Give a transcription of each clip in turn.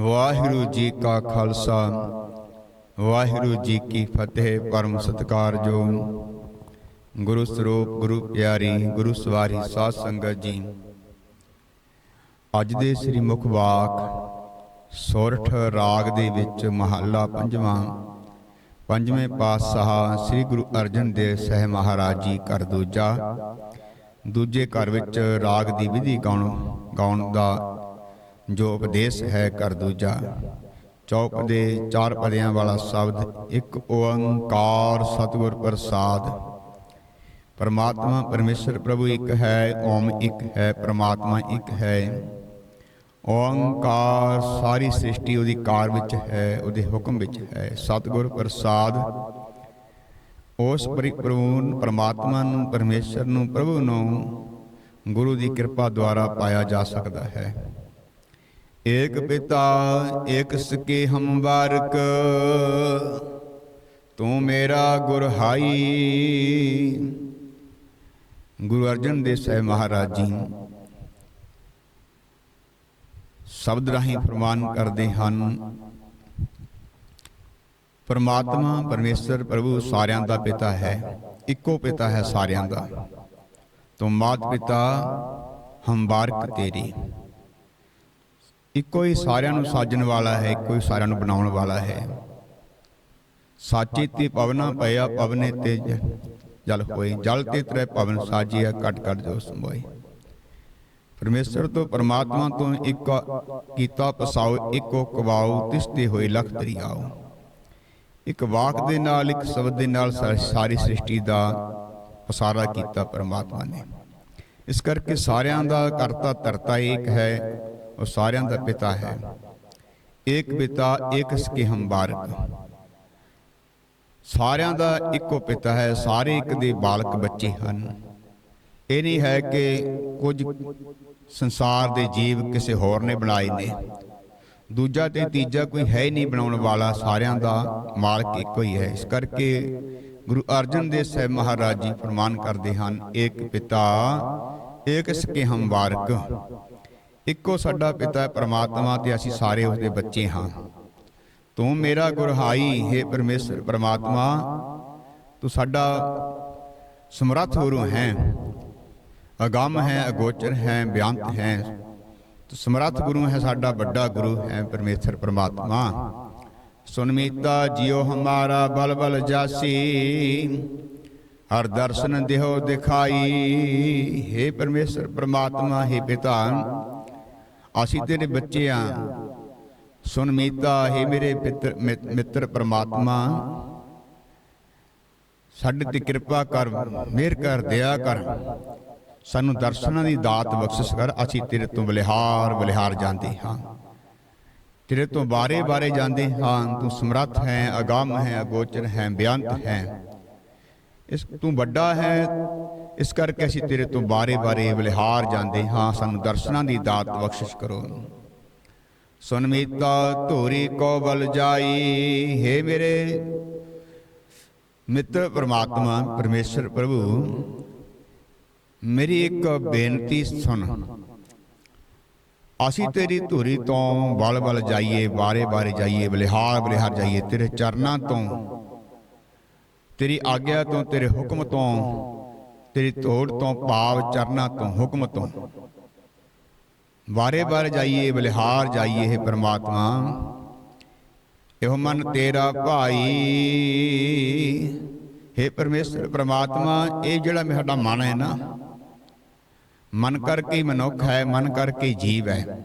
ਵਾਹਿਗੁਰੂ ਜੀ ਕਾ ਖਾਲਸਾ। ਵਾਹਿਗੁਰੂ ਜੀ ਕੀ ਫਤਿਹ, ਪਰਮ ਸਤਿਕਾਰਯੋਗ ਗੁਰੂ ਸਰੂਪ, ਗੁਰੂ ਪਿਆਰੀ, ਗੁਰੂ ਸਵਾਰੀ ਸਾਧ ਸੰਗਤ ਜੀ। ਅੱਜ ਦੇ ਸ੍ਰੀ ਮੁਖ ਵਾਕ ਸੋਰਠ ਰਾਗ ਦੇ ਵਿੱਚ ਮਹੱਲਾ ਪੰਜਵਾਂ। ਪੰਜਵੇਂ ਪਾਤਸ਼ਾਹ ਸ੍ਰੀ ਗੁਰੂ ਅਰਜਨ ਦੇਵ ਸਾਹਿਬ ਮਹਾਰਾਜ ਜੀ ਕਰ ਦੂਜਾ। ਦੂਜੇ ਘਰ ਵਿੱਚ ਰਾਗ ਦੀ ਵਿਧੀ ਗਾਉਣ ਗਾਉਣ ਦਾ ਜੋ ਉਪਦੇਸ਼ ਹੈ ਕਰ ਦੂਜਾ। ਚੌਪ ਦੇ ਚਾਰ ਪਦਿਆਂ ਵਾਲਾ ਸ਼ਬਦ ਇੱਕ ਓੰਕਾਰ ਸਤਿਗੁਰ ਪ੍ਰਸਾਦ। ਪਰਮਾਤਮਾ ਪਰਮੇਸ਼ਰ ਪ੍ਰਭੂ ਇੱਕ ਹੈ ਓਮ ਇੱਕ ਹੈ ਪਰਮਾਤਮਾ ਇੱਕ ਹੈ। ਓੰਕਾਰ ਸਾਰੀ ਸ੍ਰਿਸ਼ਟੀ ਉਹਦੀ ਕਾਰ ਵਿੱਚ ਹੈ ਉਹਦੇ ਹੁਕਮ ਵਿੱਚ ਹੈ। ਸਤਿਗੁਰ ਪ੍ਰਸਾਦ। ਉਸ ਪਰਿਪੂਰਨ ਪਰਮਾਤਮਾ ਨੂੰ ਪਰਮੇਸ਼ਰ ਨੂੰ ਪ੍ਰਭੂ ਨੂੰ ਗੁਰੂ ਦੀ ਕਿਰਪਾ ਦੁਆਰਾ ਪਾਇਆ ਜਾ ਸਕਦਾ ਹੈ। ਏਕ ਪਿਤਾ ਏਕ ਸਕੇ ਹਮ ਬਾਰਕ ਤੂੰ ਮੇਰਾ ਗੁਰ ਹਾਈ। ਗੁਰੂ ਅਰਜਨ ਦੇਵ ਸਾਹਿਬ ਮਹਾਰਾਜ ਜੀ ਸ਼ਬਦ ਰਾਹੀਂ ਫਰਮਾਨ ਕਰਦੇ ਹਨ। ਪਰਮਾਤਮਾ ਪਰਮੇਸ਼ਰ ਪ੍ਰਭੂ ਸਾਰਿਆਂ ਦਾ ਪਿਤਾ ਹੈ ਇੱਕੋ ਪਿਤਾ ਹੈ ਸਾਰਿਆਂ ਦਾ। ਤੂੰ ਮਾਤ ਪਿਤਾ ਹਮ ਬਾਰਕ ਤੇਰੀ। ਇੱਕੋ ਹੀ ਸਾਰਿਆਂ ਨੂੰ ਸਾਜਣ ਵਾਲਾ ਹੈ, ਇੱਕੋ ਹੀ ਸਾਰਿਆਂ ਨੂੰ ਬਣਾਉਣ ਵਾਲਾ ਹੈ। ਸਾਚੀ ਤੇ ਪਵਨਾ ਪਿਆ ਪਵਨੇ ਤੇ ਜਲ ਹੋਏ, ਜਲ ਤੇ ਤਰੇ ਪਵਨ ਸਾਜਿਆ ਕਟ ਕਟ ਜੋ ਸੰਭੋਏ। ਪਰਮੇਸ਼ਰ ਤੋਂ ਪਰਮਾਤਮਾ ਤੋਂ ਇੱਕ ਕੀਤਾ ਪਸਾਓ, ਇੱਕੋ ਕਵਾਓ ਤਿਸਤੇ ਹੋਏ ਲਖ ਦਰਿਆਓ ਇੱਕ ਵਾਕ ਦੇ ਨਾਲ, ਇੱਕ ਸ਼ਬਦ ਦੇ ਨਾਲ ਸਾਰੀ ਸ੍ਰਿਸ਼ਟੀ ਦਾ ਪਸਾਰਾ ਕੀਤਾ ਪਰਮਾਤਮਾ ਨੇ। ਇਸ ਕਰਕੇ ਸਾਰਿਆਂ ਦਾ ਕਰਤਾ ਧਰਤਾ ਇੱਕ ਹੈ ਉਹ ਸਾਰਿਆਂ ਦਾ ਪਿਤਾ ਹੈ। ਏਕ ਪਿਤਾ, ਇੱਕ ਸਕੇ ਹਮ ਸਾਰਿਆਂ ਦਾ ਇੱਕੋ ਪਿਤਾ ਹੈ, ਸਾਰੇ ਇੱਕ ਦੇ ਬਾਲਕ ਬੱਚੇ ਹਨ। ਇਹ ਨਹੀਂ ਹੈ ਕਿ ਕੁਝ ਸੰਸਾਰ ਦੇ ਜੀਵ ਕਿਸੇ ਹੋਰ ਨੇ ਬਣਾਏ ਨੇ। ਦੂਜਾ ਤੇ ਤੀਜਾ ਕੋਈ ਹੈ ਹੀ ਨਹੀਂ ਬਣਾਉਣ ਵਾਲਾ, ਸਾਰਿਆਂ ਦਾ ਮਾਲਕ ਇੱਕੋ ਹੀ ਹੈ। ਇਸ ਕਰਕੇ ਗੁਰੂ ਅਰਜਨ ਦੇਵ ਸਾਹਿਬ ਮਹਾਰਾਜ ਜੀ ਫਰਮਾਨ ਕਰਦੇ ਹਨ, ਇੱਕ ਪਿਤਾ, ਇੱਕ ਸਕੇ ਹਮ ਵਾਰਕ ਇੱਕੋ ਸਾਡਾ ਪਿਤਾ ਹੈ, ਪ੍ਰਮਾਤਮਾ ਤੇ ਅਸੀਂ ਸਾਰੇ ਉਸਦੇ ਬੱਚੇ ਹਾਂ। ਤੂੰ ਮੇਰਾ ਗੁਰਹਾਈ, ਹੈ ਪਰਮੇਸ਼ਰ, ਪ੍ਰਮਾਤਮਾ, ਤੂੰ ਸਾਡਾ ਸਮਰੱਥ ਗੁਰੂ ਹੈ। ਅਗੰਮ ਹੈ, ਅਗੋਚਰ ਹੈ, ਬਿਆੰਤ ਹੈ। ਤੂੰ ਸਮਰੱਥ ਗੁਰੂ ਹੈ, ਸਾਡਾ ਵੱਡਾ ਗੁਰੂ ਹੈ, ਪਰਮੇਸ਼ਰ, ਪਰਮਾਤਮਾ। ਸੁਨਮੀਤਾ ਜਿਉ ਹਮਾਰਾ ਬਲ ਬਲ ਜਾਸੀ, ਹਰ ਦਰਸ਼ਨ ਦੇਹੋ ਦਿਖਾਈ। हे ਪਰਮੇਸ਼ਰ, ਪ੍ਰਮਾਤਮਾ हे ਪਿਤਾ ਅਸੀਂ ਤੇਰੇ ਬੱਚੇ ਆ। ਸੁਨ ਮੀਤਾ हे ਮੇਰੇ ਪਿੱਤਰ ਮਿ- ਮਿੱਤਰ ਪ੍ਰਮਾਤਮਾ, ਸਾਡੇ ਤੇ ਕਿਰਪਾ ਕਰ, ਮਿਹਰ ਕਰ, ਦਇਆ ਕਰ। ਸਾਨੂੰ ਦਰਸ਼ਨਾਂ ਦੀ ਦਾਤ ਬਖਸ਼ਿਸ਼ ਕਰ, ਅਸੀਂ ਤੇਰੇ ਤੋਂ ਬਲਿਹਾਰ ਬਲਿਹਾਰ ਜਾਂਦੇ ਹਾਂ। ਤੇਰੇ ਤੋਂ ਬਾਰੇ ਬਾਰੇ ਜਾਂਦੇ ਹਾਂ। ਤੂੰ ਸਮਰੱਥ ਹੈ, ਅਗੰਮ ਹੈ, ਅਗੋਚਰ ਹੈ, ਬਿਆੰਤ ਹੈ। ਇਸ ਤੂੰ ਵੱਡਾ ਹੈ ਇਸ ਕਰਕੇ ਅਸੀਂ ਤੇਰੇ ਤੋਂ ਬਾਰੇ ਬਾਰੇ ਬਲਿਹਾਰ ਜਾਂਦੇ ਹਾਂ। ਸਾਨੂੰ ਦਰਸ਼ਨਾਂ ਦੀ ਦਾਤ ਬਖਸ਼ਿਸ਼ ਕਰੋ। ਸੁਨਮੀਤਾ ਧੂਰੀ ਕੋ ਬਲ ਜਾਈ, ਹੈ ਮੇਰੇ ਮਿੱਤਰ ਪ੍ਰਮਾਤਮਾ, ਪਰਮੇਸ਼ਰ ਪ੍ਰਭੂ, ਮੇਰੀ ਇੱਕ ਬੇਨਤੀ ਸੁਣ। ਅਸੀਂ ਤੇਰੀ ਧੂਰੀ ਤੋਂ ਬਲ ਬਲ ਜਾਈਏ ਬਾਰੇ ਬਾਰੇ ਜਾਈਏ ਬਲਿਹਾਰ ਬਲਿਹਾਰ ਜਾਈਏ, ਤੇਰੇ ਚਰਨਾਂ ਤੋਂ, ਤੇਰੀ ਆਗਿਆ ਤੋਂ, ਤੇਰੇ ਹੁਕਮ ਤੋਂ ਤੇਰੀ ਤੋੜ ਤੋਂ ਭਾਵ ਚਰਨਾਂ ਤੋਂ ਹੁਕਮ ਤੋਂ। ਬਾਰੇ ਬਾਰੇ ਜਾਈਏ ਬਲਿਹਾਰ ਜਾਈਏ ਹੈ ਪ੍ਰਮਾਤਮਾ। ਇਹੋ ਮਨ ਤੇਰਾ ਭਾਈ। ਹੈ ਪਰਮੇਸ਼ਰ ਪ੍ਰਮਾਤਮਾ ਇਹ ਜਿਹੜਾ ਮੇਰਾ ਮਨ ਹੈ ਨਾ ਮਨ ਕਰਕੇ ਹੀ ਮਨੁੱਖ ਹੈ ਮਨ ਕਰਕੇ ਹੀ ਜੀਵ ਹੈ।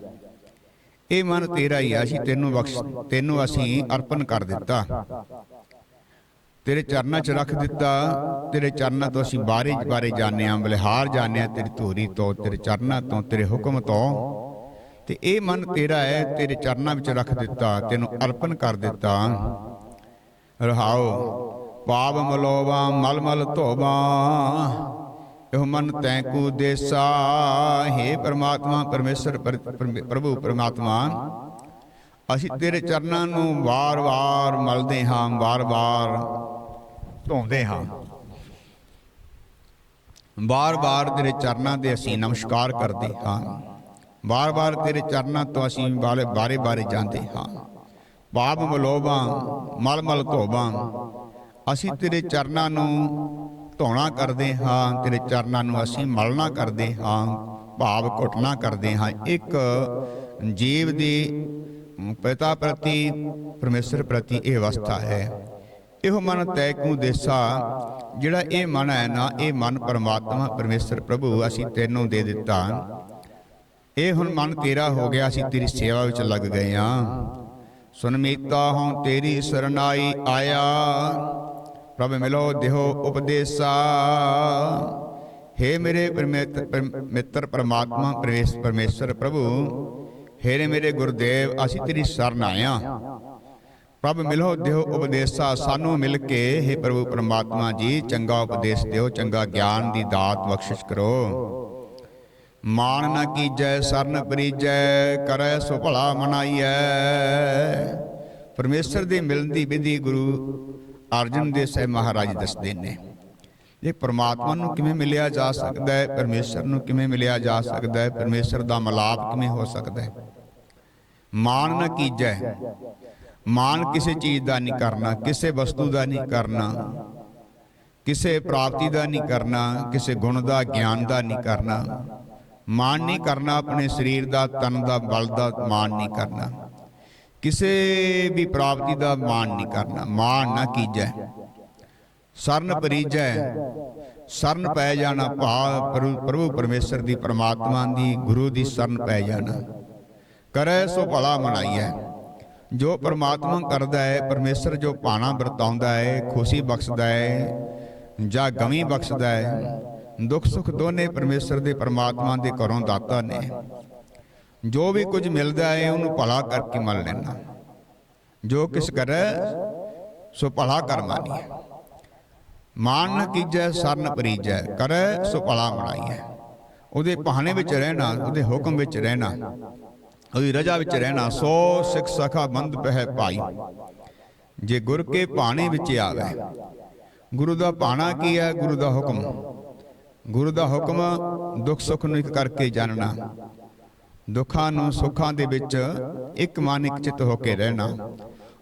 ਇਹ ਮਨ ਤੇਰਾ ਹੀ ਆ ਅਸੀਂ ਤੈਨੂੰ ਬਖਸ਼ ਤੈਨੂੰ ਅਸੀਂ ਅਰਪਣ ਕਰ ਦਿੱਤਾ। ਤੇਰੇ ਚਰਨਾਂ 'ਚ ਰੱਖ ਦਿੱਤਾ। ਤੇਰੇ ਚਰਨਾਂ ਤੋਂ ਅਸੀਂ ਬਾਰੇ ਬਾਰੇ ਜਾਣਦੇ ਹਾਂ ਬਲਿਹਾਰ ਜਾਣਦੇ ਹਾਂ, ਤੇਰੀ ਧੂਰੀ ਤੋਂ, ਤੇਰੇ ਚਰਨਾਂ ਤੋਂ, ਤੇਰੇ ਹੁਕਮ ਤੋਂ। ਤੇ ਇਹ ਮਨ ਤੇਰਾ ਹੈ, ਤੇਰੇ ਚਰਨਾਂ ਵਿੱਚ ਰੱਖ ਦਿੱਤਾ, ਤੈਨੂੰ ਅਰਪਣ ਕਰ ਦਿੱਤਾ। ਰਹਾਓ ਪਾਪ ਮਲੋਵਾ, ਮਲ ਮਲ ਧੋਵਾ। ਇਹ ਮਨ ਤੈ ਕੂ ਦੇਸਾ। ਹੈ ਪਰਮਾਤਮਾ, ਪਰਮੇਸ਼ਰ ਪ੍ਰਭੂ, ਪਰਮਾਤਮਾ। ਅਸੀਂ ਤੇਰੇ ਚਰਨਾਂ ਨੂੰ ਵਾਰ-ਵਾਰ ਮਲਦੇ ਹਾਂ, ਵਾਰ-ਵਾਰ। ਧੋਂਦੇ ਹਾਂ। ਵਾਰ-ਵਾਰ ਤੇਰੇ ਚਰਨਾਂ ਦੇ ਅਸੀਂ ਨਮਸਕਾਰ ਕਰਦੇ ਹਾਂ। ਵਾਰ ਵਾਰ ਤੇਰੇ ਚਰਨਾਂ ਤੋਂ ਅਸੀਂ ਬਾਰੇ ਬਾਰੇ ਬਾਰੇ ਜਾਂਦੇ ਹਾਂ। ਪਾਪ ਮਲੋਬਾਂ ਮਲ ਮਲ ਧੋਬਾਂ, ਅਸੀਂ ਤੇਰੇ ਚਰਨਾਂ ਨੂੰ ਧੋਣਾ ਕਰਦੇ ਹਾਂ, ਤੇਰੇ ਚਰਨਾਂ ਨੂੰ ਅਸੀਂ ਮਲਣਾ ਕਰਦੇ ਹਾਂ, ਭਾਵ ਘੁੱਟਣਾ ਕਰਦੇ ਹਾਂ। ਇੱਕ ਜੀਵ ਦੀ ਪਿਤਾ ਪ੍ਰਤੀ, ਪਰਮੇਸ਼ਰ ਪ੍ਰਤੀ ਇਹ ਅਵਸਥਾ ਹੈ। ਇਹੋ ਮਨ ਤੈ ਕੂ ਦੇਸਾ, ਜਿਹੜਾ ਇਹ ਮਨ ਹੈ ਨਾ, ਇਹ ਮਨ ਪਰਮਾਤਮਾ, ਪਰਮੇਸ਼ਰ ਪ੍ਰਭੂ, ਅਸੀਂ ਤੈਨੂੰ ਦੇ ਦਿੱਤਾ। ਇਹ ਹੁਣ ਮਨ ਤੇਰਾ ਹੋ ਗਿਆ, ਅਸੀਂ ਤੇਰੀ ਸੇਵਾ ਵਿੱਚ ਲੱਗ ਗਏ ਹਾਂ ਸੁਨ ਮੀਤਾ ਹਉ ਤੇਰੀ ਸਰਨਾਈ ਆਇਆ, ਪ੍ਰਭ ਮਿਲੋ ਦੇਹੋ ਉਪਦੇਸਾ। ਹੇ ਮੇਰੇ ਪਰਮੇਤ- ਪਰਮ- ਮਿੱਤਰ ਪਰਮਾਤਮਾ, ਪ੍ਰਵੇਸ਼ ਪਰਮੇਸ਼ਰ ਪ੍ਰਭੂ ਹੇਰੇ ਮੇਰੇ ਗੁਰਦੇਵ, ਅਸੀਂ ਤੇਰੀ ਸ਼ਰਨ ਆਇਆ ਪ੍ਰਭ ਮਿਲੋ ਦਿਓ ਉਪਦੇਸਾ ਸਾਨੂੰ ਮਿਲ ਕੇ। ਹੇ ਪ੍ਰਭੂ ਪਰਮਾਤਮਾ ਜੀ ਚੰਗਾ ਉਪਦੇਸ਼ ਦਿਓ ਚੰਗਾ ਗਿਆਨ ਦੀ ਦਾਤ ਬਖਸ਼ਿਸ਼ ਕਰੋ। ਮਾਨ ਨਾ ਕੀਜੈ ਸਰਨ ਪਰੀਜੈ ਕਰੈ ਸੋ ਭਲਾ ਮਨਾਈਐ। ਪਰਮੇਸ਼ਰ ਦੇ ਮਿਲਣ ਦੀ ਵਿਧੀ ਗੁਰੂ ਅਰਜਨ ਦੇਵ ਸਾਹਿਬ ਮਹਾਰਾਜ ਦੱਸਦੇ ਨੇ। ਇਹ ਪਰਮਾਤਮਾ ਨੂੰ ਕਿਵੇਂ ਮਿਲਿਆ ਜਾ ਸਕਦਾ ਹੈ? ਪਰਮੇਸ਼ਰ ਨੂੰ ਕਿਵੇਂ ਮਿਲਿਆ ਜਾ ਸਕਦਾ ਹੈ? ਪਰਮੇਸ਼ਰ ਦਾ ਮਲਾਪ ਕਿਵੇਂ ਹੋ ਸਕਦਾ ਹੈ? ਮਾਨ ਨਾ ਕੀਜੈ ਮਾਨ ਕਿਸੇ ਚੀਜ਼ ਦਾ ਨਹੀਂ ਕਰਨਾ, ਕਿਸੇ ਵਸਤੂ ਦਾ ਨਹੀਂ ਕਰਨਾ, ਕਿਸੇ ਪ੍ਰਾਪਤੀ ਦਾ ਨਹੀਂ ਕਰਨਾ, ਕਿਸੇ ਗੁਣ ਦਾ, ਗਿਆਨ ਦਾ ਨਹੀਂ ਕਰਨਾ। ਮਾਨ ਨਹੀਂ ਕਰਨਾ ਆਪਣੇ ਸਰੀਰ ਦਾ, ਤਨ ਦਾ, ਬਲ ਦਾ ਮਾਨ ਨਹੀਂ ਕਰਨਾ। ਕਿਸੇ ਵੀ ਪ੍ਰਾਪਤੀ ਦਾ ਮਾਨ ਨਹੀਂ ਕਰਨਾ। ਮਾਨ ਨਾ ਕੀਜੈ। ਸਰਨ ਪਰੀਜੈ। ਸਰਨ ਪੈ ਜਾਣਾ ਭਾ ਪ੍ਰਭੂ ਪ੍ਰਭੂ ਪਰਮੇਸ਼ਰ ਦੀ ਪਰਮਾਤਮਾ ਦੀ, ਗੁਰੂ ਦੀ ਸਰਨ ਪੈ ਜਾਣਾ। ਕਰੈ ਸੋ ਭਲਾ ਮਨਾਈਐ। ਜੋ ਪਰਮਾਤਮਾ ਕਰਦਾ ਹੈ, ਪਰਮੇਸ਼ਰ ਜੋ ਭਾਣਾ ਵਰਤਾਉਂਦਾ ਹੈ, ਖੁਸ਼ੀ ਬਖਸ਼ਦਾ ਹੈ, ਜਾਂ ਗਮੀ ਬਖਸ਼ਦਾ ਹੈ, ਦੁੱਖ ਸੁੱਖ ਦੋਨੇ ਪਰਮੇਸ਼ਰ ਦੇ ਪਰਮਾਤਮਾ ਦੇ ਘਰੋਂ ਦਾਤਾ ਨੇ। ਜੋ ਵੀ ਕੁਝ ਮਿਲਦਾ ਹੈ, ਉਹਨੂੰ ਭਲਾ ਕਰਕੇ ਮੰਨ ਲੈਣਾ ਜੋ ਕਿਸ ਕਰੈ, ਸੋ ਭਲਾ ਕਰ ਮਾਨੀਐ ਮਾਨ ਨ ਕੀਜੈ, ਸਰਨ ਪਰੀਜੈ ਕਰੈ, ਸੋ ਭਲਾ ਮਨਾਈਐ ਉਹਦੇ ਪਹਾਣੇ ਵਿੱਚ ਰਹਿਣਾ, ਉਹਦੇ ਹੁਕਮ ਵਿੱਚ ਰਹਿਣਾ। ਉਹਦੀ ਰਜਾ ਵਿੱਚ ਰਹਿਣਾ ਸੋ ਸਿੱਖ ਸਖਾ ਬੰਦ ਪਹਿ ਭਾਈ। ਜੇ ਗੁਰ ਕੇ ਭਾਣੇ ਵਿੱਚ ਆਵੇ। ਗੁਰੂ ਦਾ ਭਾਣਾ ਕੀ ਹੈ? ਗੁਰੂ ਦਾ ਹੁਕਮ। ਗੁਰੂ ਦਾ ਹੁਕਮ ਦੁੱਖ ਸੁੱਖ ਨੂੰ ਇੱਕ ਕਰਕੇ ਜਾਣਨਾ। ਦੁੱਖਾਂ ਨੂੰ ਸੁੱਖਾਂ ਦੇ ਵਿੱਚ ਇੱਕ ਮਨ ਇੱਕ ਚਿੱਤ ਹੋ ਕੇ ਰਹਿਣਾ।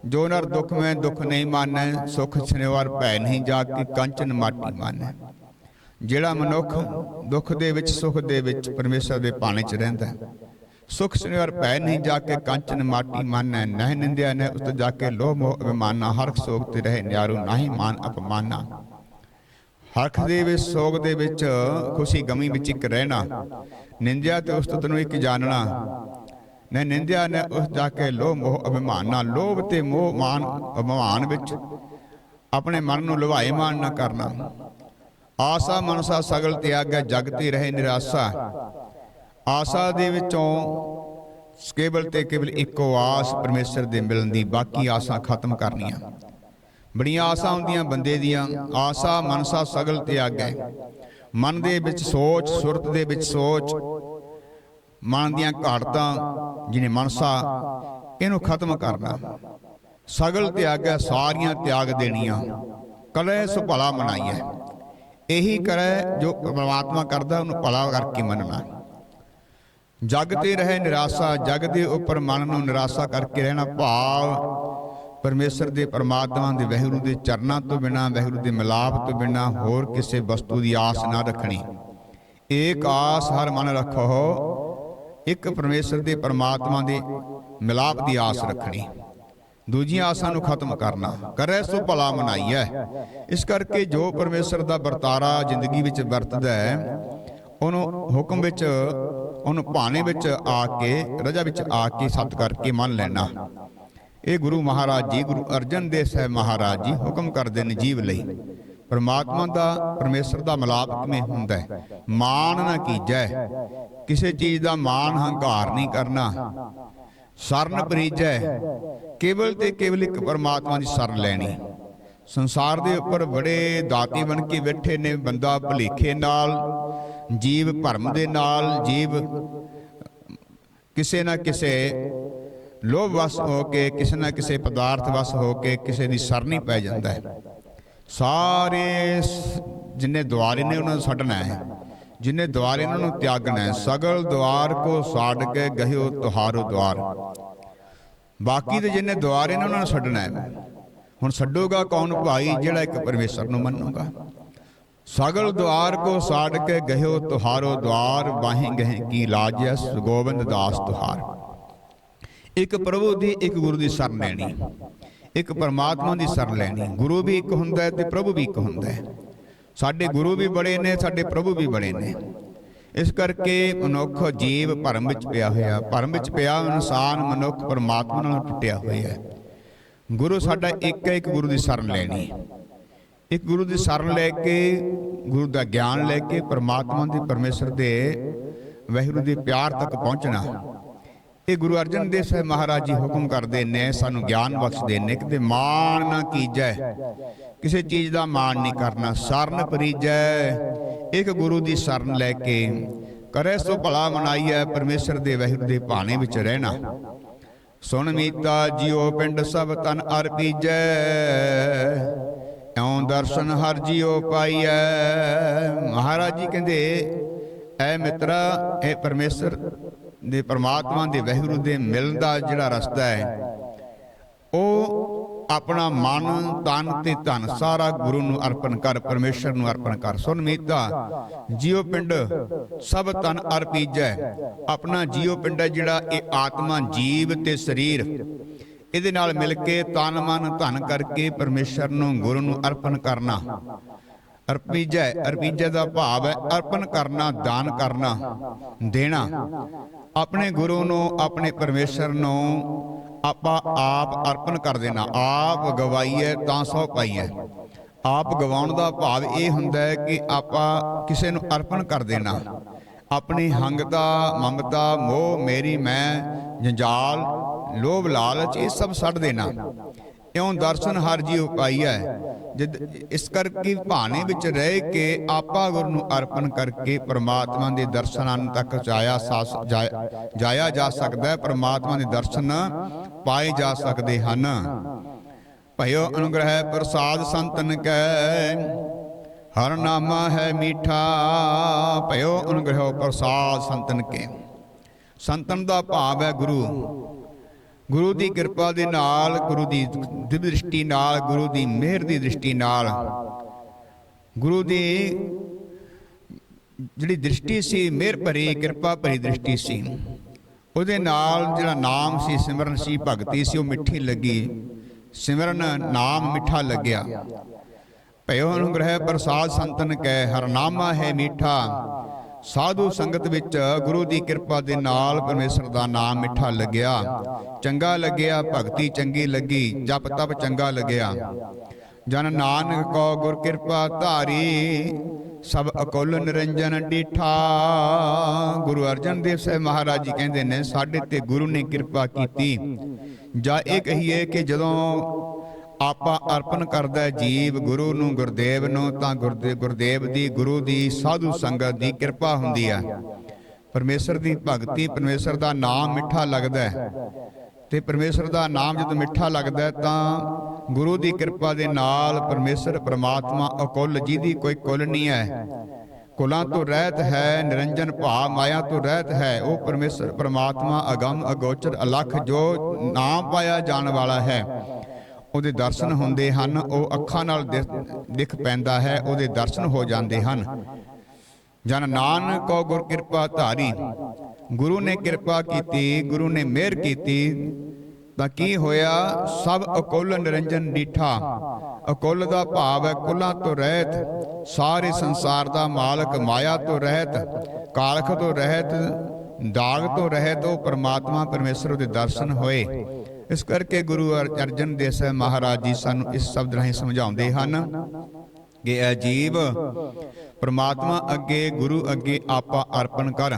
ਜੋ ਨਰ ਦੁੱਖ ਮੈਂ ਦੁੱਖ ਨਹੀਂ ਮਾਨੈ ਸੁਖ ਛਨਿਵਾਰ ਭੈ ਨਹੀਂ ਜਾ ਕੇ ਕੰਚਨ ਮਾਟੀ ਮਾਨੈ। ਜਿਹੜਾ ਮਨੁੱਖ ਦੁੱਖ ਦੇ ਵਿੱਚ ਸੁਖ ਦੇ ਵਿੱਚ ਪਰਮੇਸ਼ਰ ਦੇ ਭਾਣੇ 'ਚ ਰਹਿੰਦਾ ਹੈ। ਸੁਖ ਛਨਿਵਾਰ ਭੈ ਨਹੀਂ ਜਾ ਕੇ ਕੰਚਨ ਮਾਟੀ ਮਾਨੈ ਨਹਿ ਨਿੰਦਿਆ ਨਹਿ ਉਸਤ ਜਾ ਕੇ ਲੋਭ ਮੋਹ ਅਭਿਮਾਨਾ ਹਰਖ ਸੋਗ ਤੇ ਰਹੇ ਨਿਆਰੂ ਨਹੀਂ ਮਾਨ ਅਪਮਾਨਾ। ਹਰਖ ਦੇ ਵਿੱਚ ਸੋਗ ਦੇ ਵਿੱਚ ਖੁਸ਼ੀ ਗਮੀ ਵਿੱਚ ਇੱਕ ਰਹਿਣਾ, ਨਿੰਦਿਆ ਤੇ ਉਸਤਤ ਨੂੰ ਇੱਕ ਜਾਣਨਾ। ਨੇ ਨਿੰਦਿਆ ਨੇ ਉਸ ਜਾ ਕੇ ਲੋਭ ਮੋਹ ਅਭਿਮਾਨ ਨਾਲ ਲੋਭ ਤੇ ਮੋਹ ਮਾਨ ਅਭਿਮਾਨ ਵਿੱਚ ਆਪਣੇ ਮਨ ਨੂੰ ਲੁਭਾਏ ਮਾਨ ਨਾ ਕਰਨਾ। ਆਸਾ ਮਨਸਾ ਸਗਲ ਤਿਆਗੈ ਜਗ ਤੇ ਰਹੇ ਨਿਰਾਸਾ। ਆਸਾ ਦੇ ਵਿੱਚੋਂ ਕੇਵਲ ਤੇ ਕੇਵਲ ਇੱਕੋ ਆਸ ਪਰਮੇਸ਼ਰ ਦੇ ਮਿਲਣ ਦੀ ਬਾਕੀ ਆਸਾਂ ਖਤਮ ਕਰਨੀਆਂ। ਬੜੀਆਂ ਆਸਾਂ ਹੁੰਦੀਆਂ ਬੰਦੇ ਦੀਆਂ। ਆਸਾ ਮਨਸਾ ਸਗਲ ਤਿਆਗੈ ਮਨ ਦੇ ਵਿੱਚ ਸੋਚ, ਸੁਰਤ ਦੇ ਵਿੱਚ ਸੋਚ, ਮਨ ਦੀਆਂ ਘਾੜਤਾਂ ਜਿਹਨੇ ਮਨਸਾ, ਇਹਨੂੰ ਖਤਮ ਕਰਨਾ। ਸਗਲ ਤਿਆਗੈ ਸਾਰੀਆਂ ਤਿਆਗ ਦੇਣੀਆਂ। ਕਲੇ ਸੁ ਭਲਾ ਮਨਾਈਐ। ਇਹੀ ਕਰੇ ਜੋ ਪਰਮਾਤਮਾ ਕਰਦਾ, ਉਹਨੂੰ ਭਲਾ ਕਰਕੇ ਮੰਨਣਾ। ਜਗ ਤੇ ਰਹੇ ਨਿਰਾਸ਼ਾ ਜਗ ਦੇ ਉੱਪਰ ਮਨ ਨੂੰ ਨਿਰਾਸ਼ਾ ਕਰਕੇ ਰਹਿਣਾ ਭਾਵ ਪਰਮੇਸ਼ਰ ਦੇ ਪਰਮਾਤਮਾ ਦੇ ਵਹਿਗੁਰੂ ਦੇ ਚਰਨਾਂ ਤੋਂ ਬਿਨਾ ਵਹਿਗੁਰੂ ਦੇ ਮਿਲਾਪ ਤੋਂ ਬਿਨਾ ਹੋਰ ਕਿਸੇ ਵਸਤੂ ਦੀ ਆਸ ਨਾ ਰੱਖਣੀ। ਏਕ ਆਸ ਹਰ ਮਨ ਰੱਖੋ ਇੱਕ ਪਰਮੇਸ਼ਰ ਦੇ ਪਰਮਾਤਮਾ ਦੇ ਮਿਲਾਪ ਦੀ ਆਸ ਰੱਖਣੀ। ਦੂਜੀਆਂ ਆਸਾਂ ਨੂੰ ਖਤਮ ਕਰਨਾ ਕਰੇ ਸੋ ਭਲਾ ਮਨਾਈਐ। ਇਸ ਕਰਕੇ ਜੋ ਪਰਮੇਸ਼ਰ ਦਾ ਵਰਤਾਰਾ ਜ਼ਿੰਦਗੀ ਵਿੱਚ ਵਰਤਦਾ ਹੈ ਉਹਨੂੰ ਹੁਕਮ ਵਿੱਚ ਉਹਨੂੰ ਭਾਣੇ ਵਿੱਚ ਆ ਕੇ, ਰਜਾ ਵਿੱਚ ਆ ਕੇ ਸਤ ਕਰਕੇ ਮੰਨ ਲੈਣਾ। ਇਹ ਗੁਰੂ ਮਹਾਰਾਜ ਜੀ, ਗੁਰੂ ਅਰਜਨ ਦੇਵ ਸਾਹਿਬ ਮਹਾਰਾਜ ਜੀ ਹੁਕਮ ਕਰਦੇ ਨੇ ਜੀਵ ਲਈ। ਪਰਮਾਤਮਾ ਦਾ, ਪਰਮੇਸ਼ਰ ਦਾ ਮਿਲਾਪ ਕਿਵੇਂ ਹੁੰਦਾ ਹੈ? ਮਾਨ ਨਾ ਕੀਜੈ। ਕਿਸੇ ਚੀਜ਼ ਦਾ ਮਾਣ ਹੰਕਾਰ ਨਹੀਂ ਕਰਨਾ। ਸਰਨ ਪਰੀਜੈ। ਕੇਵਲ ਤੇ ਕੇਵਲ ਇੱਕ ਪਰਮਾਤਮਾ ਦੀ ਸ਼ਰਨ ਲੈਣੀ। ਸੰਸਾਰ ਦੇ ਉੱਪਰ ਬੜੇ ਦਾਤੀ ਬਣ ਕੇ ਬੈਠੇ ਨੇ, ਬੰਦਾ ਭਲੇਖੇ ਨਾਲ। ਜੀਵ ਭਰਮ ਦੇ ਨਾਲ ਜੀਵ ਕਿਸੇ ਨਾ ਕਿਸੇ ਲੋਭ ਵਸ ਹੋ ਕੇ, ਕਿਸੇ ਨਾ ਕਿਸੇ ਪਦਾਰਥ ਵਸ ਹੋ ਕੇ ਕਿਸੇ ਦੀ ਸਰਨੀ ਪੈ ਜਾਂਦਾ ਹੈ। ਸਾਰੇ ਜਿੰਨੇ ਦੁਆਰੇ ਨੇ ਉਹਨਾਂ ਨੂੰ ਛੱਡਣਾ ਹੈ, ਜਿੰਨੇ ਦੁਆਰ ਇਹਨਾਂ ਨੂੰ ਤਿਆਗਣਾ ਹੈ। ਸਗਲ ਦੁਆਰ ਕੋ ਸਾੜ ਕੇ ਗਹਿਓ ਤੁਹਾਰੋ ਦੁਆਰ। ਬਾਕੀ ਤੇ ਜਿਨੇ ਦੁਆਰ ਇਹਨਾਂ ਨੂੰ ਛੱਡਣਾ ਹੈ। ਹੁਣ ਛੱਡੋਗਾ ਕੌਣ? ਭਾਈ ਜਿਹੜਾ ਇੱਕ ਪਰਮੇਸ਼ਰ ਨੂੰ ਮੰਨੂਗਾ। ਸਗਲ ਦੁਆਰ ਕੋ ਸਾੜ ਕੇ ਗਹਿਓ ਤੁਹਾਰੋ ਦੁਆਰ ਬਾਹੀਂ ਗਹਿ ਕੀ ਲਾਜਸ ਗੋਬਿੰਦ ਦਾਸ ਤੁਹਾਰ। ਇੱਕ ਪ੍ਰਭੂ ਦੀ ਇੱਕ ਗੁਰੂ ਦੀ ਸ਼ਰਨ ਲੈਣੀ। ਇੱਕ ਪਰਮਾਤਮਾ ਦੀ ਸ਼ਰਨ ਲੈਣੀ। ਗੁਰੂ ਵੀ ਇੱਕ ਹੁੰਦਾ ਤੇ ਪ੍ਰਭੂ ਵੀ ਇੱਕ ਹੁੰਦਾ ਸਾਡੇ ਗੁਰੂ ਵੀ ਬੜੇ ਨੇ ਸਾਡੇ ਪ੍ਰਭੂ ਵੀ ਬੜੇ ਨੇ। ਇਸ ਕਰਕੇ ਮਨੁੱਖ ਜੀਵ ਭਰਮ ਵਿੱਚ ਪਿਆ ਹੋਇਆ ਭਰਮ ਵਿੱਚ ਪਿਆ ਇਨਸਾਨ ਮਨੁੱਖ ਪਰਮਾਤਮਾ ਨਾਲ ਟੁੱਟਿਆ ਹੋਇਆ ਹੈ। ਗੁਰੂ ਸਾਡਾ ਇੱਕ ਹੈ ਇੱਕ ਗੁਰੂ ਦੀ ਸ਼ਰਨ ਲੈਣੀ। ਇੱਕ ਗੁਰੂ ਦੀ ਸ਼ਰਨ ਲੈ ਕੇ, ਗੁਰੂ ਦਾ ਗਿਆਨ ਲੈ ਕੇ, ਪਰਮਾਤਮਾ ਦੇ ਪਰਮੇਸ਼ਰ ਦੇ ਵਹਿਰੂ ਦੇ ਪਿਆਰ ਤੱਕ ਪਹੁੰਚਣਾ। ਇਹ ਗੁਰੂ ਅਰਜਨ ਦੇਵ ਸਾਹਿਬ ਮਹਾਰਾਜ ਜੀ ਹੁਕਮ ਕਰਦੇ ਨੇ, ਸਾਨੂੰ ਗਿਆਨ ਬਖਸ਼ਦੇ ਨੇ, ਕਿਤੇ ਮਾਣ ਨਾ ਕੀਜੈ, ਕਿਸੇ ਚੀਜ਼ ਦਾ ਮਾਣ ਨਹੀਂ ਕਰਨਾ, ਸਰਨ ਪਰੀਜੈ। ਇੱਕ ਗੁਰੂ ਦੀ ਸ਼ਰਨ ਲੈ ਕੇ ਕਰੇ ਸੋ ਭਲਾ ਮਨਾਈਐ, ਪਰਮੇਸ਼ਰ ਦੇ ਵਹਿਰੂ ਦੇ ਭਾਣੇ ਵਿੱਚ ਰਹਿਣਾ। ਸੁਣ ਮੀਤਾ ਜਿਉ ਪਿੰਡ ਸਭ ਤਨ ਅਰਪੀਜੈ ਇਉਂ ਦਰਸ਼ਨ ਹਰ ਜਿਉ ਪਾਈਐ? ਮਹਾਰਾਜ ਜੀ ਕਹਿੰਦੇ ਐ ਮਿੱਤਰਾ ਇਹ ਪਰਮੇਸ਼ਰ ਦੇ ਪਰਮਾਤਮਾ ਦੇ ਵਾਹਿਗੁਰੂ ਦੇ ਮਿਲਣ ਦਾ ਜਿਹੜਾ ਰਸਤਾ ਹੈ ਉਹ ਆਪਣਾ ਮਨ ਤਨ ਤੇ ਧਨ ਸਾਰਾ ਗੁਰੂ ਨੂੰ ਅਰਪਣ ਕਰ ਪਰਮੇਸ਼ਰ ਨੂੰ ਅਰਪਣ ਕਰ। ਸੁਨ ਮੀਤਾ ਜੀਉ ਪਿੰਡ ਸਭ ਤਨ ਅਰਪੀਜੈ। ਆਪਣਾ ਜੀਉ ਪਿੰਡ ਹੈ ਜਿਹੜਾ ਇਹ ਆਤਮਾ ਜੀਵ ਤੇ ਸਰੀਰ। ਇਹਦੇ ਨਾਲ ਮਿਲ ਕੇ ਤਨ ਮਨ ਧਨ ਕਰਕੇ ਪਰਮੇਸ਼ਰ ਨੂੰ, ਗੁਰੂ ਨੂੰ ਅਰਪਣ ਕਰਨਾ। ਅਰਪੀਜੈ ਅਰਪੀਜੈ ਦਾ ਭਾਵ ਹੈ ਅਰਪਣ ਕਰਨਾ, ਦਾਨ ਕਰਨਾ, ਦੇਣਾ। ਆਪਣੇ ਗੁਰੂ ਨੂੰ, ਆਪਣੇ ਪਰਮੇਸ਼ਰ ਨੂੰ ਆਪਾਂ ਆਪ ਅਰਪਣ ਕਰ ਦੇਣਾ। ਆਪ ਗਵਾਈਏ ਤਾਂ ਸੋ ਪਾਈਏ। ਆਪ ਗਵਾਉਣ ਦਾ ਭਾਵ ਇਹ ਹੁੰਦਾ ਹੈ ਕਿ ਆਪਾਂ ਕਿਸੇ ਨੂੰ ਅਰਪਣ ਕਰ ਦੇਣਾ। ਆਪਣੀ ਹੰਗਤਾ ਮਮਤਾ ਮੋਹ ਮੇਰੀ ਮੈਂ ਜੰਜਾਲ ਲੋਭ ਲਾਲਚ ਇਹ ਸਭ ਛੱਡ ਦੇਣਾ। ਇਉਂ ਦਰਸ਼ਨ ਹਰ ਜੀ ਉਪਾਈਐ ਜਦ ਇਸ ਕਰਕੇ ਭਾਣੇ ਵਿੱਚ ਰਹਿ ਕੇ ਆਪਾ ਗੁਰੂ ਨੂੰ ਅਰਪਣ ਕਰਕੇ ਪ੍ਰਮਾਤਮਾ ਦੇ ਦਰਸ਼ਨਾਂ ਤੱਕ ਜਾਇਆ ਜਾਇਆ ਜਾ ਸਕਦਾ ਹੈ। ਪ੍ਰਮਾਤਮਾ ਦੇ ਦਰਸ਼ਨ ਪਾਏ ਜਾ ਸਕਦੇ ਹਨ। ਭਇਓ ਅਨੁਗ੍ਰਹਿ ਪ੍ਰਸਾਦ ਸੰਤਨ ਕੈ। ਹਰ ਨਾਮਾ ਹੈ ਮੀਠਾ, ਭਇਓ ਅਨੁਗ੍ਰਹਿ ਪ੍ਰਸਾਦ ਸੰਤਨ ਕੇ। ਸੰਤਨ ਦਾ ਭਾਵ ਹੈ ਗੁਰੂ। ਗੁਰੂ ਦੀ ਕਿਰਪਾ ਦੇ ਨਾਲ, ਗੁਰੂ ਦੀ ਦਿਵ ਦ੍ਰਿਸ਼ਟੀ ਨਾਲ, ਗੁਰੂ ਦੀ ਮਿਹਰ ਦੀ ਦ੍ਰਿਸ਼ਟੀ ਨਾਲ। ਗੁਰੂ ਦੀ ਜਿਹੜੀ ਦ੍ਰਿਸ਼ਟੀ ਸੀ, ਮਿਹਰ ਭਰੀ, ਕਿਰਪਾ ਭਰੀ ਦ੍ਰਿਸ਼ਟੀ ਸੀ। ਉਹਦੇ ਨਾਲ ਜਿਹੜਾ ਨਾਮ ਸੀ, ਸਿਮਰਨ ਸੀ, ਭਗਤੀ ਸੀ, ਉਹ ਮਿੱਠੀ ਲੱਗੀ। ਸਿਮਰਨ ਨਾਮ ਮਿੱਠਾ ਲੱਗਿਆ। ਭਇਓ ਅਨੁਗ੍ਰਹਿ ਪ੍ਰਸਾਦ ਸੰਤਨ ਕੈ ਹਰਨਾਮਾ ਹੈ ਮੀਠਾ। ਸਾਧੂ ਸੰਗਤ ਵਿੱਚ ਗੁਰੂ ਦੀ ਕਿਰਪਾ ਦੇ ਨਾਲ ਪਰਮੇਸ਼ਰ ਦਾ ਨਾਮ ਮਿੱਠਾ ਲੱਗਿਆ। ਚੰਗਾ ਲੱਗਿਆ, ਭਗਤੀ ਚੰਗੀ ਲੱਗੀ, ਜਪ ਤਪ ਚੰਗਾ ਲੱਗਿਆ। ਜਨ ਨਾਨਕ ਕੋ ਗੁਰ ਕਿਰਪਾ ਧਾਰੀ, ਸਭ ਅਕੁਲ ਨਿਰੰਜਨ ਡੀਠਾ। ਗੁਰੂ ਅਰਜਨ ਦੇਵ ਸਾਹਿਬ ਮਹਾਰਾਜ ਜੀ ਕਹਿੰਦੇ ਨੇ, ਸਾਡੇ ਤੇ ਗੁਰੂ ਨੇ ਕਿਰਪਾ ਕੀਤੀ। ਜਾਂ ਇਹ ਕਹੀਏ ਕਿ ਜਦੋਂ ਆਪਾ ਅਰਪਣ ਕਰਦਾ ਜੀਵ ਗੁਰੂ ਨੂੰ, ਗੁਰਦੇਵ ਨੂੰ, ਤਾਂ ਗੁਰਦੇ, ਗੁਰਦੇਵ ਦੀ, ਗੁਰੂ ਦੀ ਸਾਧੂ ਸੰਗਤ ਦੀ ਕਿਰਪਾ ਹੁੰਦੀ ਹੈ। ਪਰਮੇਸ਼ਰ ਦੀ ਭਗਤੀ ਪਰਮੇਸ਼ਰ ਦਾ ਨਾਮ ਮਿੱਠਾ ਲੱਗਦਾ ਹੈ। ਤੇ ਪਰਮੇਸ਼ਰ ਦਾ ਨਾਮ ਜਦੋਂ ਮਿੱਠਾ ਲੱਗਦਾ ਤਾਂ ਗੁਰੂ ਦੀ ਕਿਰਪਾ ਦੇ ਨਾਲ ਪਰਮੇਸ਼ਰ, ਪ੍ਰਮਾਤਮਾ ਅਕੁੱਲ, ਜਿਹਦੀ ਕੋਈ ਕੁੱਲ ਨਹੀਂ ਹੈ, ਕੁਲਾਂ ਤੋਂ ਰਹਿਤ ਹੈ, ਨਿਰੰਜਨ ਭਾਵ ਮਾਇਆ ਤੋਂ ਰਹਿਤ ਹੈ, ਉਹ ਪਰਮੇਸ਼ਰ, ਪ੍ਰਮਾਤਮਾ ਅਗੰਮ, ਅਗੋਚਰ, ਅਲਖ ਜੋ ਨਾਮ ਪਾਇਆ ਜਾਣ ਵਾਲਾ ਹੈ। ਉਹਦੇ ਦਰਸ਼ਨ ਹੁੰਦੇ ਹਨ ਉਹ ਅੱਖਾਂ ਨਾਲ ਦਿਖ- ਪੈਂਦਾ ਹੈ ਉਹਦੇ ਦਰਸ਼ਨ ਹੋ ਜਾਂਦੇ ਹਨ। ਜਨ ਨਾਨਕ ਕੋ ਗੁਰ ਕਿਰਪਾ ਧਾਰੀ ਗੁਰੂ ਨੇ ਕਿਰਪਾ ਕੀਤੀ ਗੁਰੂ ਨੇ ਮਿਹਰ ਕੀਤੀ ਤਾਂ ਕੀ ਹੋਇਆ? ਸਭ ਅਕੁੱਲ ਨਿਰੰਜਨ ਡੀਠਾ ਅਕੁੱਲ ਦਾ ਭਾਵ ਹੈ ਕੁੱਲਾਂ ਤੋਂ ਰਹਿਤ ਸਾਰੇ ਸੰਸਾਰ ਦਾ ਮਾਲਕ ਮਾਇਆ ਤੋਂ ਰਹਿਤ ਕਾਲਖ ਤੋਂ ਰਹਿਤ ਦਾਗ ਤੋਂ ਰਹਿਤ ਉਹ ਪਰਮਾਤਮਾ ਪਰਮੇਸ਼ਰ ਦੇ ਦਰਸ਼ਨ ਹੋਏ। ਇਸ ਕਰਕੇ ਗੁਰੂ ਅਰ- ਅਰਜਨ ਦੇਵ ਸਾਹਿਬ ਮਹਾਰਾਜ ਜੀ ਸਾਨੂੰ ਇਸ ਸ਼ਬਦ ਰਾਹੀਂ ਸਮਝਾਉਂਦੇ ਹਨ ਕਿ ਅਜੀਬ ਜੀਵ ਪ੍ਰਮਾਤਮਾ ਅੱਗੇ, ਗੁਰੂ ਅੱਗੇ ਆਪਾ ਅਰਪਣ ਕਰ।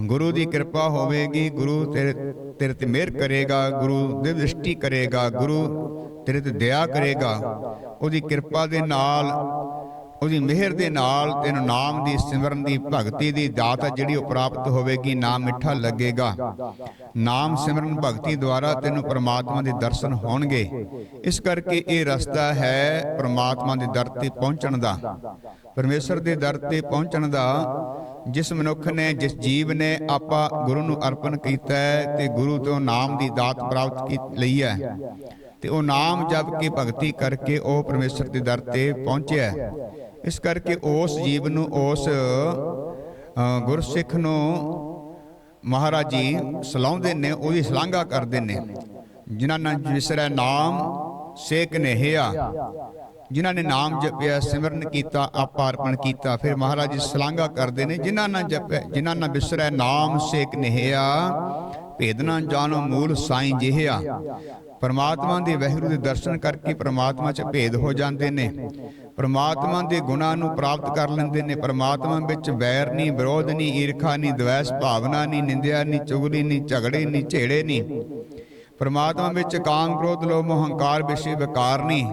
ਗੁਰੂ ਦੀ ਕਿਰਪਾ ਹੋਵੇਗੀ, ਗੁਰੂ ਤੇਰੇ ਤੇਰੇ ਤੇ ਮਿਹਰ ਕਰੇਗਾ, ਗੁਰੂ ਦੀ ਦ੍ਰਿਸ਼ਟੀ ਕਰੇਗਾ, ਗੁਰੂ ਤੇਰੇ ਤੇ ਦਇਆ ਕਰੇਗਾ। ਉਹਦੀ ਕਿਰਪਾ ਦੇ ਨਾਲ ਉਹਦੀ ਮਿਹਰ ਦੇ ਨਾਲ, ਤੈਨੂੰ ਨਾਮ ਦੀ, ਸਿਮਰਨ ਦੀ, ਭਗਤੀ ਦੀ ਦਾਤ ਹੈ ਜਿਹੜੀ ਉਹ ਪ੍ਰਾਪਤ ਹੋਵੇਗੀ ਨਾਮ ਮਿੱਠਾ ਲੱਗੇਗਾ। ਨਾਮ, ਸਿਮਰਨ, ਭਗਤੀ ਦੁਆਰਾ ਤੈਨੂੰ ਪ੍ਰਮਾਤਮਾ ਦੇ ਦਰਸ਼ਨ ਹੋਣਗੇ। ਇਸ ਕਰਕੇ ਇਹ ਰਸਤਾ ਹੈ ਪ੍ਰਮਾਤਮਾ ਦੇ ਦਰ ਤੇ ਪਹੁੰਚਣ ਦਾ। ਪਰਮੇਸ਼ਰ ਦੇ ਦਰ ਤੇ ਪਹੁੰਚਣ ਦਾ, ਜਿਸ ਮਨੁੱਖ ਨੇ, ਜਿਸ ਜੀਵ ਨੇ ਆਪਾ ਗੁਰੂ ਨੂੰ ਅਰਪਣ ਕੀਤਾ ਹੈ ਤੇ ਗੁਰੂ ਤੋਂ ਨਾਮ ਦੀ ਦਾਤ ਪ੍ਰਾਪਤ ਕੀ, ਲਈ ਹੈ। ਤੇ ਉਹ ਨਾਮ ਜਪ ਕੇ ਭਗਤੀ ਕਰਕੇ ਉਹ ਪਰਮੇਸ਼ਰ ਦੇ ਦਰ ਤੇ ਪਹੁੰਚਿਆ। ਇਸ ਕਰਕੇ ਉਸ ਜੀਵ ਨੂੰ, ਉਸ ਗੁਰਸਿੱਖ ਨੂੰ ਮਹਾਰਾਜ ਜੀ ਸਲਾਉਂਦੇ ਨੇ, ਉਹਦੀ ਸ਼ਲਾਘਾ ਕਰਦੇ ਨੇ। ਜਿਨ੍ਹਾਂ ਨਾਲ ਵਿਸਰੈ ਨਾਮ ਸੇਕ ਨਹਿਆ ਜਿਨ੍ਹਾਂ ਨੇ ਨਾਮ ਜਪਿਆ, ਸਿਮਰਨ ਕੀਤਾ, ਆਪਾ ਅਰਪਣ ਕੀਤਾ, ਫਿਰ ਮਹਾਰਾਜ ਜੀ ਸ਼ਲਾਘਾ ਕਰਦੇ ਨੇ। ਜਿਨ੍ਹਾਂ ਨਾਲ ਜਪਿਆ, ਜਿਨ੍ਹਾਂ ਨਾਲ ਵਿਸਰੈ ਨਾਮ ਸੇਕ ਨਹਿਆ ਭੇਦ ਨਾ ਜਾਣੋ, ਮੂਲ ਸਾਈਂ ਜਿਹਿਆ ਪਰਮਾਤਮਾ ਦੇ ਵਹਿਰੂ ਦੇ ਦਰਸ਼ਨ ਕਰਕੇ ਪਰਮਾਤਮਾ 'ਚ ਭੇਦ ਹੋ ਜਾਂਦੇ ਨੇ। ਪਰਮਾਤਮਾ ਦੇ ਗੁਣਾਂ ਨੂੰ ਪ੍ਰਾਪਤ ਕਰ ਲੈਂਦੇ ਨੇ। ਪਰਮਾਤਮਾ ਵਿੱਚ ਵੈਰ ਨਹੀਂ ਵਿਰੋਧ ਨਹੀਂ ਈਰਖਾ ਨਹੀਂ ਦਵੈਸ ਭਾਵਨਾ ਨਹੀਂ ਨਿੰਦਿਆ ਨਹੀਂ ਚੁਗਲੀ ਨਹੀਂ ਝਗੜੇ ਨਹੀਂ ਝੇੜੇ ਨਹੀਂ ਪਰਮਾਤਮਾ ਵਿੱਚ ਕਾਮ, ਕ੍ਰੋਧ, ਲੋਭ ਮੋਹ ਵਿਸ਼ੇ ਵਿਕਾਰ ਨਹੀਂ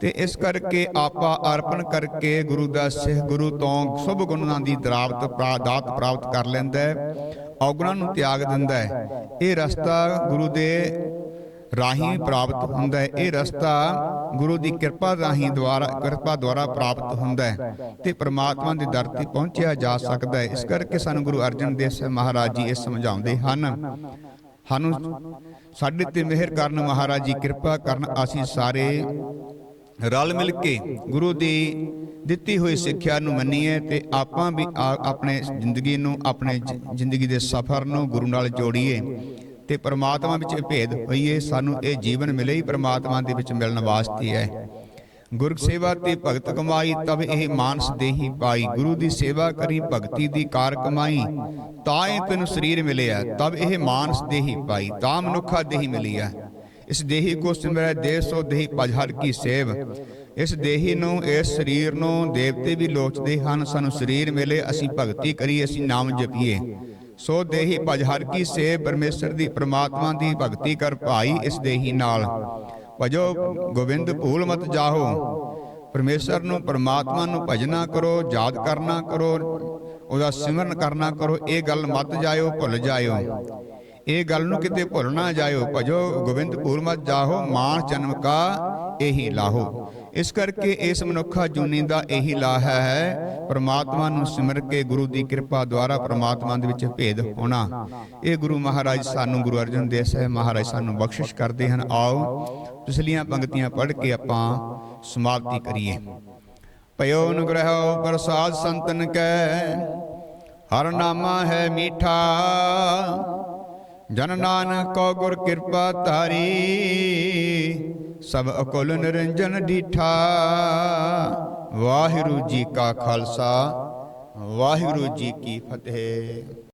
ਤੇ ਇਸ ਕਰਕੇ ਆਪਾ ਅਰਪਣ ਕਰਕੇ ਗੁਰੂ ਦਾ ਸਿੱਖ ਗੁਰੂ ਤੋਂ ਸੁਭ ਗੁਣਾਂ ਦੀ ਦਰਾਵਤ ਪ੍ਰਾਦਾਤ ਪ੍ਰਾਪਤ ਕਰ ਲੈਂਦਾ ਹੈ। ਔਗਣਾਂ ਨੂੰ ਤਿਆਗ ਦਿੰਦਾ ਹੈ। ਇਹ ਰਸਤਾ ਗੁਰੂ ਦੇ ਰਾਹੀਂ ਪ੍ਰਾਪਤ ਹੁੰਦਾ ਹੈ। ਇਹ ਰਸਤਾ ਗੁਰੂ ਦੀ ਕਿਰਪਾ ਰਾਹੀਂ ਦੁਆਰਾ ਕਿਰਪਾ ਦੁਆਰਾ ਪ੍ਰਾਪਤ ਹੁੰਦਾ ਹੈ ਤੇ ਪ੍ਰਮਾਤਮਾ ਦੇ ਦਰ ਤੇ ਪਹੁੰਚਿਆ ਜਾ ਸਕਦਾ ਹੈ। ਇਸ ਕਰਕੇ ਸਾਨੂੰ ਗੁਰੂ ਅਰਜਨ ਦੇਵ ਸਾਹਿਬ ਮਹਾਰਾਜ ਜੀ ਇਹ ਸਮਝਾਉਂਦੇ ਹਨ। ਸਾਨੂੰ ਸਾਡੇ ਤੇ ਮਿਹਰ ਕਰਨ ਮਹਾਰਾਜ ਜੀ ਕਿਰਪਾ ਕਰਨ ਅਸੀਂ ਸਾਰੇ ਰਲ ਮਿਲ ਕੇ ਗੁਰੂ ਦੀ ਦਿੱਤੀ ਹੋਈ ਸਿੱਖਿਆ ਨੂੰ ਮੰਨੀਏ ਤੇ ਆਪਾਂ ਵੀ ਆਪਣੇ ਜ਼ਿੰਦਗੀ ਨੂੰ, ਆਪਣੇ ਜ਼ਿੰਦਗੀ ਦੇ ਸਫ਼ਰ ਨੂੰ ਗੁਰੂ ਨਾਲ ਜੋੜੀਏ ਤੇ ਪ੍ਰਮਾਤਮਾ ਵਿੱਚ ਭੇਦ ਹੋਈਏ, ਸਾਨੂੰ ਇਹ ਜੀਵਨ ਮਿਲੇ ਹੀ ਪ੍ਰਮਾਤਮਾ ਦੇ ਵਿੱਚ ਮਿਲਣ ਵਾਸਤੇ ਹੈ। ਗੁਰ ਸੇਵਾ ਤੇ ਭਗਤ ਕਮਾਈ, ਤਬ ਇਹ ਮਾਨਸ ਦੇਹੀ ਪਾਈ। ਗੁਰੂ ਦੀ ਸੇਵਾ ਕਰੀ, ਭਗਤੀ ਦੀ ਕਾਰ ਕਮਾਈ, ਤਾਂ ਇਹ ਤੈਨੂੰ ਸਰੀਰ ਮਿਲਿਆ, ਤਬ ਇਹ ਮਾਨਸ ਦੇਹੀ ਪਾਈ, ਤਾਂ ਮਨੁੱਖਾ ਦੇਹੀ ਹੈ ਇਸ ਦੇਹੀ ਕੋ ਸਿਮਰੈ ਦੇਹ ਸੋ ਦੇਹੀ ਭਜ ਹਰ ਕੀ ਸੇਵ। ਇਸ ਦੇਹੀ ਨੂੰ, ਇਸ ਸਰੀਰ ਨੂੰ ਦੇਵਤੇ ਵੀ ਲੋਚਦੇ ਹਨ, ਸਾਨੂੰ ਸਰੀਰ ਮਿਲੇ, ਅਸੀਂ ਭਗਤੀ ਕਰੀਏ, ਅਸੀਂ ਨਾਮ ਜਪੀਏ। ਸੋ ਦੇਹੀ ਭਜ ਹਰ ਕੀ ਸੇਵ, ਪਰਮੇਸ਼ਰ ਦੀ, ਪ੍ਰਮਾਤਮਾ ਦੀ ਭਗਤੀ ਕਰ ਭਾਈ ਇਸ ਦੇਹੀ ਨਾਲ। ਭਜੋ ਗੋਬਿੰਦ, ਭੂਲ ਮਤ ਜਾਹੋ। ਪਰਮੇਸ਼ਰ ਨੂੰ, ਪਰਮਾਤਮਾ ਨੂੰ ਭਜਨਾ ਕਰੋ, ਯਾਦ ਕਰਨਾ ਕਰੋ, ਉਹਦਾ ਸਿਮਰਨ ਕਰਨਾ ਕਰੋ, ਇਹ ਗੱਲ ਮਤ ਜਾਇਓ, ਭੁੱਲ ਜਾਇਓ। ਇਹ ਗੱਲ ਨੂੰ ਕਿਤੇ ਭੁੱਲ ਨਾ ਜਾਇਓ। ਭਜੋ ਗੋਬਿੰਦ ਭੂਲ ਮਤ ਜਾਹੋ ਮਾਨ ਜਨਮ ਕਾ ਇਹੀ ਲਾਹੋ। ਇਸ ਕਰਕੇ ਇਸ ਮਨੁੱਖਾ ਜੂਨੀ ਦਾ ਇਹੀ ਲਾਹ ਹੈ। ਪ੍ਰਮਾਤਮਾ ਨੂੰ ਸਿਮਰ ਕੇ ਗੁਰੂ ਦੀ ਕਿਰਪਾ ਦੁਆਰਾ ਪ੍ਰਮਾਤਮਾ ਦੇ ਵਿੱਚ ਭੇਦ ਹੋਣਾ। ਇਹ ਗੁਰੂ ਮਹਾਰਾਜ ਸਾਨੂੰ ਗੁਰੂ ਅਰਜਨ ਦੇਵ ਸਾਹਿਬ ਮਹਾਰਾਜ ਸਾਨੂੰ ਬਖਸ਼ਿਸ਼ ਕਰਦੇ ਹਨ। ਆਓ ਪਿਛਲੀਆਂ ਪੰਕਤੀਆਂ ਪੜ੍ਹ ਕੇ ਆਪਾਂ ਸਮਾਪਤੀ ਕਰੀਏ। ਪਇਓ ਅਨੁਗ੍ਰਹਿ ਪ੍ਰਸਾਦ ਸੰਤਨ ਕੈ। ਹਰ ਨਾਮਾ ਹੈ ਮੀਠਾ। ਜਨ ਨਾਨਕ ਕੋ ਗੁਰ ਕਿਰਪਾ ਧਾਰੀ, ਸਭ ਅਕਲ ਨਿਰੰਜਨ ਡੀਠਾ। ਵਾਹਿਗੁਰੂ ਜੀ ਕਾ ਖਾਲਸਾ, ਵਾਹਿਗੁਰੂ ਜੀ ਕੀ ਫਤਿਹ।